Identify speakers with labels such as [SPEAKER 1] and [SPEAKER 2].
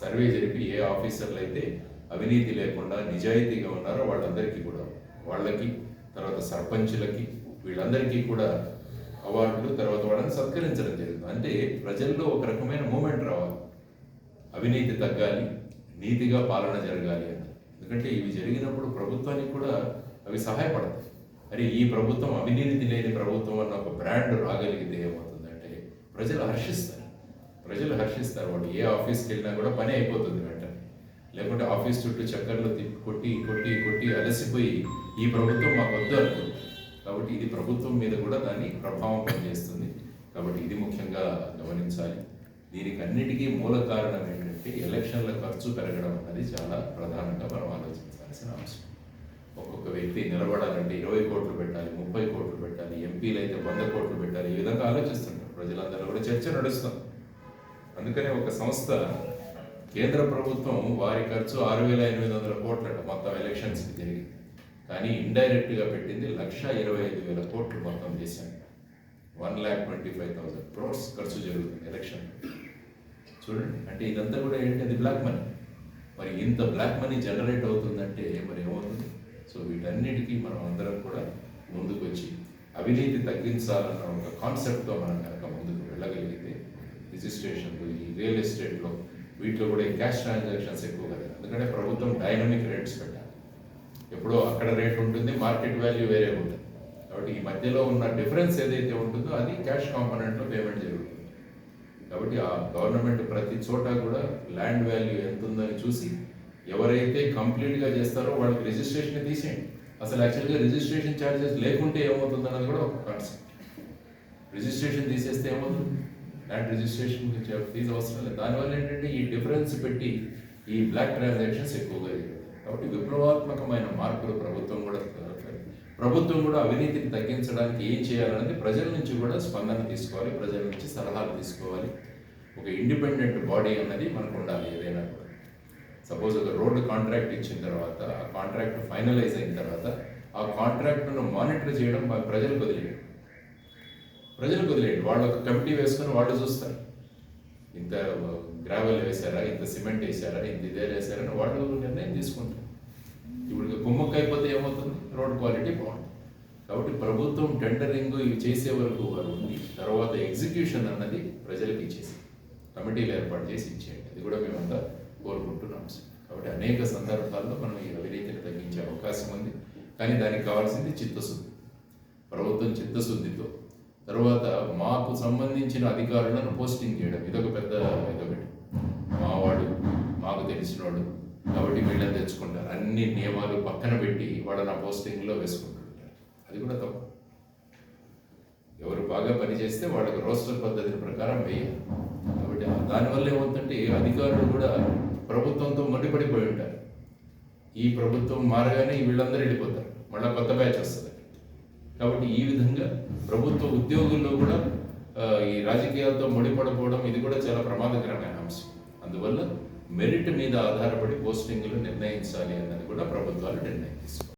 [SPEAKER 1] Survey జరిపి ఏ ఆఫీసర్లు అయితే అవినీతి లేకుండా నిజాయితీగా ఉన్నారో వాళ్ళందరికీ కూడా వాళ్ళకి తర్వాత సర్పంచులకి వీళ్ళందరికీ కూడా అవార్డులు తర్వాత వాళ్ళని సత్కరించడం జరుగుతుంది. అంటే ప్రజల్లో ఒక రకమైన మూమెంట్ రావాలి. అవినీతి తగ్గాలి నీతిగా పాలన జరగాలి అని. ఎందుకంటే ఇవి జరిగినప్పుడు ప్రభుత్వానికి కూడా అవి సహాయపడతాయి. అరే ఈ ప్రభుత్వం అవినీతి లేని ప్రభుత్వం అన్న ఒక బ్రాండ్ రాగలిగితే ఏమవుతుందంటే ప్రజలు హర్షిస్తారు. ప్రజలు హర్షిస్తారు వాళ్ళు. ఏ ఆఫీస్కి వెళ్ళినా కూడా పని అయిపోతుంది వెంటనే. లేకుంటే ఆఫీస్ చుట్టూ చక్కర్లు తిప్పి కొట్టి కొట్టి కొట్టి అలసిపోయి ఈ ప్రభుత్వం మాకు వద్దు అనుకుంటుంది కాబట్టి ఇది ప్రభుత్వం మీద కూడా దాని ప్రభావం పనిచేస్తుంది. కాబట్టి ఇది ముఖ్యంగా గమనించాలి. దీనికి అన్నిటికీ మూల కారణం ఏంటంటే ఎలక్షన్ల ఖర్చు పెరగడం అన్నది చాలా ప్రధానంగా మనం ఆలోచించాల్సిన అవసరం. ఒక్కొక్క వ్యక్తి నిలబడాలంటే ఇరవై కోట్లు పెట్టాలి ముప్పై కోట్లు పెట్టాలి ఎంపీలు అయితే వంద కోట్లు పెట్టాలి ఈ విధంగా ఆలోచిస్తుంటారు. ప్రజలందరూ కూడా చర్చ నడుస్తుంది. అందుకనే ఒక సంస్థ కేంద్ర ప్రభుత్వం వారి ఖర్చు ఆరు వేల ఎనిమిది వందల కోట్లట మొత్తం ఎలక్షన్స్కి జరిగింది కానీ ఇండైరెక్ట్గా పెట్టింది లక్ష ఇరవై ఐదు వేల కోట్లు మొత్తం చేశాను one lakh twenty five thousand crores ఖర్చు జరుగుతుంది ఎలక్షన్ చూడండి అంటే ఇదంతా కూడా ఏంటి అది బ్లాక్ మనీ మరి ఇంత బ్లాక్ మనీ జనరేట్ అవుతుందంటే మరి ఏమవుతుంది? సో వీటన్నిటికీ మనం అందరం కూడా ముందుకు వచ్చి అవినీతి తగ్గించాలన్న ఒక కాన్సెప్ట్తో మనం కనుక ముందుకు వెళ్ళగలిగితే రిజిస్ట్రేషన్లు ఈ రియల్ ఎస్టేట్లో వీటిలో కూడా ఈ క్యాష్ ట్రాన్సాక్షన్స్ ఎక్కువ కదా. ఎందుకంటే ప్రభుత్వం డైనమిక్ రేట్స్ పెట్టాలి. ఎప్పుడో అక్కడ రేట్ ఉంటుంది మార్కెట్ వాల్యూ వేరే ఉంటుంది. కాబట్టి ఈ మధ్యలో ఉన్న డిఫరెన్స్ ఏదైతే ఉంటుందో అది క్యాష్ కాంపోనెంట్లో పేమెంట్ జరుగుతుంది. కాబట్టి ఆ గవర్నమెంట్ ప్రతి చోట కూడా ల్యాండ్ వాల్యూ ఎంత ఉందని చూసి ఎవరైతే కంప్లీట్గా చేస్తారో వాళ్ళకి రిజిస్ట్రేషన్ తీసేయండి. అసలు యాక్చువల్గా రిజిస్ట్రేషన్ ఛార్జెస్ లేకుంటే ఏమవుతుంది అన్నది కూడా ఒక కాన్సెప్ట్ రిజిస్ట్రేషన్ తీసేస్తే ఏమవుతుంది? ల్యాండ్ రిజిస్ట్రేషన్ ఫీజు అవసరం లేదు దానివల్ల ఏంటంటే ఈ డిఫరెన్స్ పెట్టి ఈ బ్లాక్ ట్రాన్సాక్షన్స్ ఎక్కువగా జరుగుతాయి కాబట్టి విప్లవాత్మకమైన మార్పులు ప్రభుత్వం కూడా ప్రభుత్వం కూడా అవినీతిని తగ్గించడానికి ఏం చేయాలనేది ప్రజల నుంచి కూడా స్పందన తీసుకోవాలి. ప్రజల నుంచి సలహాలు తీసుకోవాలి. ఒక ఇండిపెండెంట్ బాడీ అన్నది మనకు ఉండాలి ఏదైనా కూడా. సపోజ్ ఒక రోడ్డు కాంట్రాక్ట్ ఇచ్చిన తర్వాత ఆ కాంట్రాక్ట్ ఫైనలైజ్ అయిన తర్వాత ఆ కాంట్రాక్ట్ను మానిటర్ చేయడం ప్రజలకు వదిలేయడం. ప్రజలకు వదిలేయండి. వాళ్ళు ఒక కమిటీ వేసుకొని వాళ్ళు చూస్తారు. ఇంత గ్రావెల్ వేశారా? ఇంత సిమెంట్ వేశారా? ఇంత ఇదే వేశారని వాళ్ళు నిర్ణయం తీసుకుంటారు. ఇప్పుడు కుమ్మక్క అయిపోతే ఏమవుతుంది? రోడ్ క్వాలిటీ బాగుంటుంది. కాబట్టి ప్రభుత్వం టెండరింగ్ ఇవి చేసే వరకు వారు ఉంది తర్వాత ఎగ్జిక్యూషన్ అన్నది ప్రజలకు ఇచ్చేసి కమిటీలు ఏర్పాటు చేసి ఇచ్చేయండి. అది కూడా మేమంతా కోరుకుంటున్నాం. సార్ కాబట్టి అనేక సందర్భాల్లో మనం ఈ అవినీతిని తగ్గించే అవకాశం ఉంది. కానీ దానికి కావాల్సింది చిత్తశుద్ధి. ప్రభుత్వం చిత్తశుద్ధితో తర్వాత మాకు సంబంధించిన అధికారులను పోస్టింగ్ చేయడం. ఇదొక పెద్ద ఇదొకటి. మావాడు మాకు తెలిసినవాడు కాబట్టి వీళ్ళని తెచ్చుకుంటారు. అన్ని నియమాలు పక్కన పెట్టి వాళ్ళని ఆ పోస్టింగ్లో వేసుకుంటుంటారు. అది కూడా తప్పు. ఎవరు బాగా పనిచేస్తే వాళ్ళకి రోస్టర్ పద్ధతి ప్రకారం వేయాలి. కాబట్టి దానివల్ల ఏమవుతుందంటే అధికారులు కూడా ప్రభుత్వంతో మండిపడిపోయి ఉంటారు. ఈ ప్రభుత్వం మారగానే వీళ్ళందరూ వెళ్ళిపోతారు. మళ్ళీ కొత్త బ్యాచ్ వస్తుంది. కాబట్టి ఈ విధంగా ప్రభుత్వ ఉద్యోగుల్లో కూడా ఈ రాజకీయాలతో ముడిపడిపోవడం ఇది కూడా చాలా ప్రమాదకరమైన అంశం. అందువల్ల మెరిట్ మీద ఆధారపడి పోస్టింగ్లు నిర్ణయించాలి అన్నది కూడా ప్రభుత్వాలు నిర్ణయం తీసుకోవాలి.